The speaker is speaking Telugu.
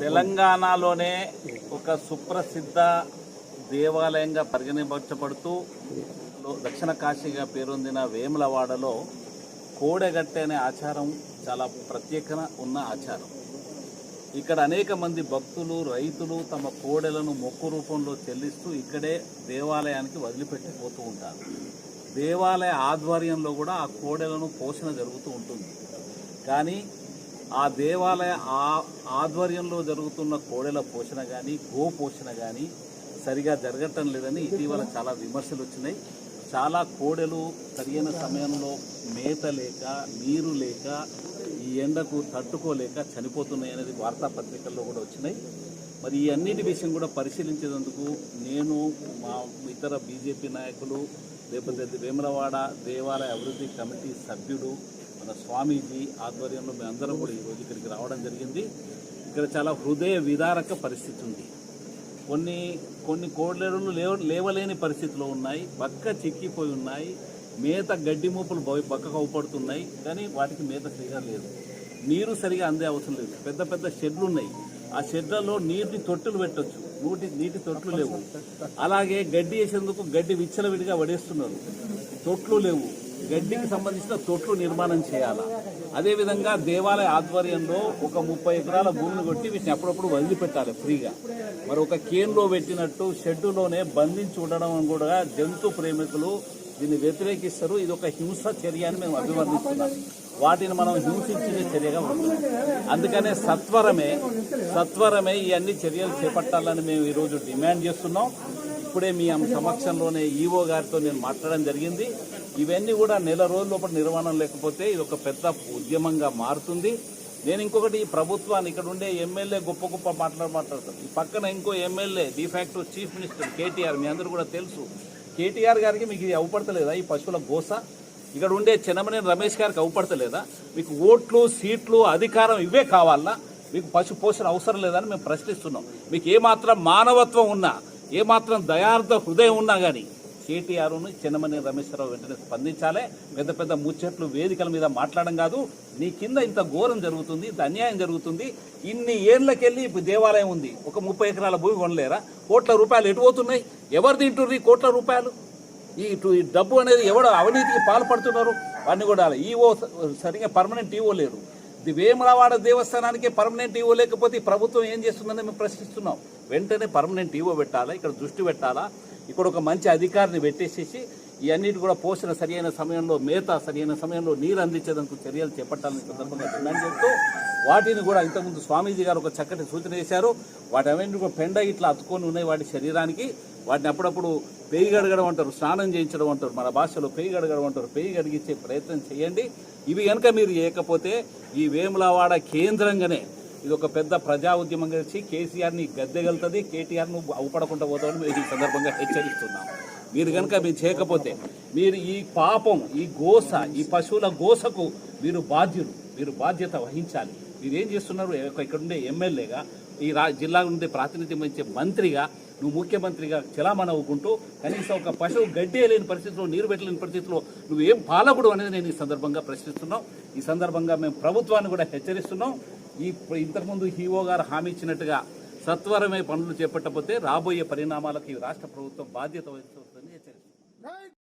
తెలంగాణలోనే ఒక సుప్రసిద్ధ దేవాలయంగా పరిగణించబడుతూ దక్షిణ కాశీగా పేరొందిన వేములవాడలో కోడెగట్టె అనే ఆచారం చాలా ప్రత్యేక ఉన్న ఆచారం. ఇక్కడ అనేక మంది భక్తులు రైతులు తమ కోడెలను మొక్కు రూపంలో చెల్లిస్తూ ఇక్కడే దేవాలయానికి వదిలిపెట్టి పోతూ ఉంటారు. దేవాలయ ఆధ్వర్యంలో కూడా ఆ కోడెలను పోషణ జరుగుతూ ఉంటుంది. కానీ ఆ దేవాలయ ఆ ఆధ్వర్యంలో జరుగుతున్న కోడెల పోషణ కానీ గో పోషణ కానీ సరిగా జరగటం లేదని ఇటీవల చాలా విమర్శలు వచ్చినాయి. చాలా కోడెలు సరైన సమయంలో మేత లేక నీరు లేక ఈ ఎండకు తట్టుకోలేక చనిపోతున్నాయి అనేది వార్తాపత్రికల్లో కూడా వచ్చినాయి. మరి ఈ అన్నిటి విషయం కూడా పరిశీలించేందుకు నేను మా ఇతర బీజేపీ నాయకులు లేకపోతే వేములవాడ దేవాలయ అభివృద్ధి కమిటీ సభ్యుడు మన స్వామీజీ ఆధ్వర్యంలో మేమందరం కూడా ఈరోజు ఇక్కడికి రావడం జరిగింది. ఇక్కడ చాలా హృదయ విదారక పరిస్థితి ఉంది. కొన్ని కొన్ని కోడలేరులు లేవ లేవలేని పరిస్థితిలో ఉన్నాయి. పక్క చిక్కిపోయి ఉన్నాయి. మేత గడ్డి మూపులు బొయ్- అవుపడుతున్నాయి కానీ వాటికి మేత సరిగా లేదు. నీరు సరిగా అందే అవసరం లేదు. పెద్ద పెద్ద షెడ్లు ఉన్నాయి. ఆ షెడ్లలో నీటి తొట్టులు పెట్టొచ్చు. నూటి నీటి తొట్లు లేవు. అలాగే గడ్డి వేసేందుకు గడ్డి విచ్చలవిడిగా వడేస్తున్నారు. తొట్లు లేవు. గడ్డికి సంబంధించిన తొట్లు నిర్మాణం చేయాలా? అదేవిధంగా దేవాలయ ఆధ్వర్యంలో ఒక ముప్పై ఎకరాల భూమిని కొట్టి వీటిని అప్పుడప్పుడు వదిలిపెట్టాలి ఫ్రీగా. మరి ఒక కేన్లో పెట్టినట్టు షెడ్డులోనే బంధించి ఉండడం కూడా జంతు ప్రేమికులు దీన్ని వ్యతిరేకిస్తారు. ఇది ఒక హింస చర్య అని మేము అభివర్ణిస్తున్నాం. వాటిని మనం హింసించే చర్యగా ఉంటుంది అందుకనే సత్వరమే సత్వరమే ఈ అన్ని చర్యలు చేపట్టాలని మేము ఈరోజు డిమాండ్ చేస్తున్నాం. ఇప్పుడే మీ సమక్షంలోనే ఈవో గారితో నేను మాట్లాడడం జరిగింది. ఇవన్నీ కూడా నెల రోజుల లోపల నిర్వహణ లేకపోతే ఇది ఒక పెద్ద ఉద్యమంగా మారుతుంది. నేను ఇంకొకటి ఈ ప్రభుత్వాన్ని ఇక్కడ ఉండే ఎమ్మెల్యే గొప్ప గొప్ప మాట్లాడ మాట్లాడతారు. ఈ పక్కన ఇంకో MLA de facto chief minister KTR మీ అందరూ కూడా తెలుసు. కేటీఆర్ గారికి మీకు ఇది అవపడతలేదా ఈ పశువుల గోస? ఇక్కడ ఉండే చెన్నమనేని రమేష్ గారికి అవపడతలేదా? మీకు ఓట్లు సీట్లు అధికారం ఇవే కావాలా? మీకు పశు పోషణ అవసరం లేదని మేము ప్రశ్నిస్తున్నాం. మీకు ఏమాత్రం మానవత్వం ఉన్నా ఏమాత్రం దయార్థ హృదయం ఉన్నా కానీ కేటీఆర్ను చిన్నమని రమేశ్వరరావు వెంటనే స్పందించాలి. పెద్ద పెద్ద ముచ్చట్లు వేదికల మీద మాట్లాడడం కాదు. నీ కింద ఇంత ఘోరం జరుగుతుంది ఇంత అన్యాయం జరుగుతుంది. ఇన్ని ఏళ్ళకెళ్ళి ఇప్పుడు దేవాలయం ఉంది. ఒక ముప్పై ఎకరాల భూమి కొనలేరా? కోట్ల రూపాయలు ఎటు పోతున్నాయి? ఎవరు తింటుర్రు ఈ కోట్ల రూపాయలు? ఈ ఈ డబ్బు అనేది ఎవడు అవినీతికి పాల్పడుతున్నారు? వాడిని కూడా ఈవో సరిగా పర్మనెంట్ ఈవో లేరు. వేములవాడ దేవస్థానానికి పర్మనెంట్ ఈవో లేకపోతే ప్రభుత్వం ఏం చేస్తుందని మేము ప్రశ్నిస్తున్నాం. వెంటనే పర్మనెంట్ ఈవో పెట్టాలా? ఇక్కడ దృష్టి పెట్టాలా? ఇక్కడ ఒక మంచి అధికారిని పెట్టేసేసి ఇవన్నిటి కూడా పోషణ సరైన సమయంలో మేత సరైన సమయంలో నీరు అందించేందుకు చర్యలు చేపట్టాలని సందర్భంగా డిమాండ్ చేస్తూ వాటిని కూడా ఇంతకుముందు స్వామీజీ గారు ఒక చక్కటి సూచన చేశారు. వాటి అవన్నీ కూడా పెండ ఇట్లా అతుకొని ఉన్నాయి వాటి శరీరానికి. వాటిని అప్పుడప్పుడు పేయి గడగడం అంటారు స్నానం చేయించడం అంటారు. మన భాషలో పేయి గడగడం అంటారు. పేయి గడిగించే ప్రయత్నం చేయండి. ఇవి కనుక మీరు చేయకపోతే ఈ వేములవాడ కేంద్రంగానే ఇది ఒక పెద్ద ప్రజా ఉద్యమం వచ్చి కేసీఆర్ని గద్దెగలుతుంది కేటీఆర్ను అవపడకుండా పోతామని మేము ఈ సందర్భంగా హెచ్చరిస్తున్నాం. మీరు కనుక మీరు చేయకపోతే మీరు ఈ పాపం ఈ గోస ఈ పశువుల గోసకు మీరు బాధ్యులు. మీరు బాధ్యత వహించాలి. మీరు ఏం చేస్తున్నారు? ఇక్కడుండే ఇక్కడ ఉండే ఎమ్మెల్యేగా ఈ రా జిల్లా నుండి ప్రాతినిధ్యం ఇచ్చే మంత్రిగా నువ్వు ముఖ్యమంత్రిగా చలామణి అవ్వుకుంటూ కనీసం ఒక పశువు గడ్డి లేని పరిస్థితిలో నీరు పెట్టలేని పరిస్థితిలో నువ్వు ఏం పాలకుడు అనేది నేను ఈ సందర్భంగా ప్రశ్నిస్తున్నాం. ఈ సందర్భంగా మేము ప్రభుత్వాన్ని కూడా హెచ్చరిస్తున్నాం. ఈ ఇంతకుముందు హీఓ గారు హామీ ఇచ్చినట్టుగా సత్వరమే పనులు చేపట్టకపోతే రాబోయే పరిణామాలకు ఈ రాష్ట్ర ప్రభుత్వం బాధ్యత వహిస్తుంది